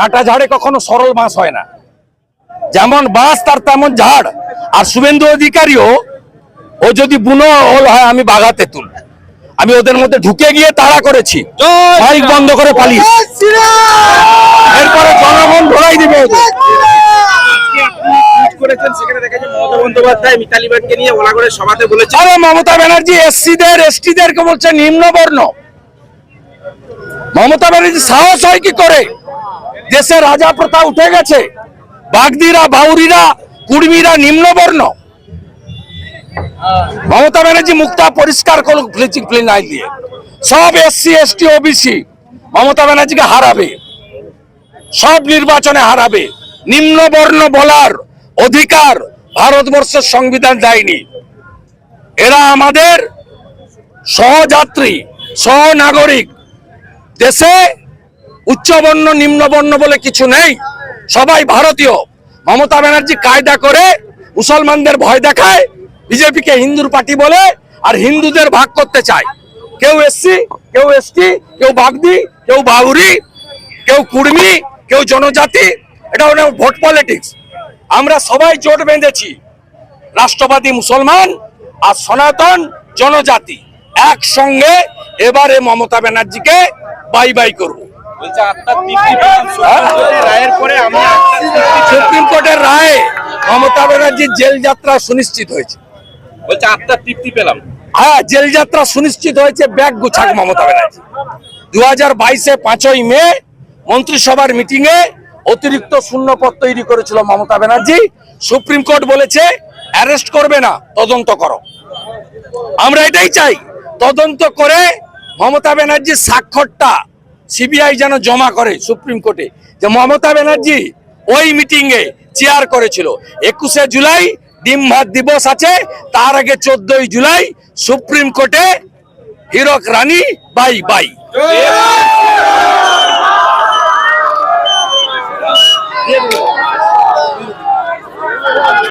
কাঁটা ঝাড়ে কখনো সরল বাঁশ হয় না। যেমন বাঁশ তার তেমন ঝাড়। আর শুভেন্দু অধিকারীও ও যদি বুনো ওল হয় আমি বাঘা তেঁতুল আমি ওদের মধ্যে ঢুকে গিয়ে তাড়া করেছি। মাইক বন্ধ করে পালিয়ে। এরপরে জনগণ ধরাই দিবে করেছেন সেখানে দেখা যায় মমতা বন্দ্যোপাধ্যায় মিতালি নিয়ে ওলাগড়ের সভাতে বলেছেন। আরে মমতা ব্যানার্জি এসসিদের এসটিদেরকে বলছে নিম্নবর্ণ। মমতা ব্যানার্জি সাহস হয় কি করে? দেশে রাজা প্রথা উঠে গেছে। বাগদিরা, বাউরিরা, কুর্মীরা নিম্নবর্ণ। মমতা ব্যানার্জি মুক্তা পরিষ্কার করুক, ব্লিচিং ক্লিনাই দিয়ে। সব এসসি, এসটি, ওবিসি মমতা ব্যানার্জিকে হারাবে। সব নির্বাচনে হারাবে। নিম্নবর্ণ বলার অধিকার ভারতবর্ষের সংবিধান দেয়নি। এরা আমাদের সহযাত্রী, সহনাগরিক। দেশে উচ্চবর্ণ, নিম্নবর্ণ বলে কিছু নেই। সবাই ভারতীয়। মমতা ব্যানার্জি কায়দা করে মুসলমানদের ভয় দেখায়, বিজেপিকে হিন্দুর পার্টি বলে, আর হিন্দুদের ভাগ করতে চায়। কেউ এসসি, কেউ এসটি, কেউ বাগদি, কেউ বাউরি, কেউ কুর্মি, কেউ জনজাতি। এটা হলো ভোট পলিটিক্স। আমরা সবাই জোট বেঁধেছি। রাষ্ট্রবাদী মুসলমান আর সনাতন জনজাতি। একসঙ্গে এবারে মমতা ব্যানার্জিকে বাই বাই করব। রায়ের পরে। সুপ্রিম কোর্টের রায়ে মমতা ব্যানার্জির জেল যাত্রা সুনিশ্চিত হয়েছে। বলছে আত্মার তৃপ্তি পেলাম। হ্যাঁ জেল যাত্রা সুনিশ্চিত হয়েছে ব্যাগ গুছাক মমতা ব্যানার্জি। দু হাজার বাইশে পাঁচই মে মন্ত্রিসভার মিটিং এ অতিরিক্ত শূন্যপদ তৈরি করেছিল মমতা ব্যানার্জি। সুপ্রিম কোর্ট বলেছে অ্যারেস্ট করবে না তদন্ত করো। আমরা এটাই চাই তদন্ত করে মমতা ব্যানার্জির স্বাক্ষরটা সিবিআই যেন জমা করে সুপ্রিম কোর্টে যে মমতা ব্যানার্জি ওই মিটিংয়ে চেয়ার করেছিল। একুশে জুলাই ডিম ভাত দিবস আছে, তার আগে চোদ্দই জুলাই সুপ্রিম কোর্টে হিরক রানী, বাই বাই।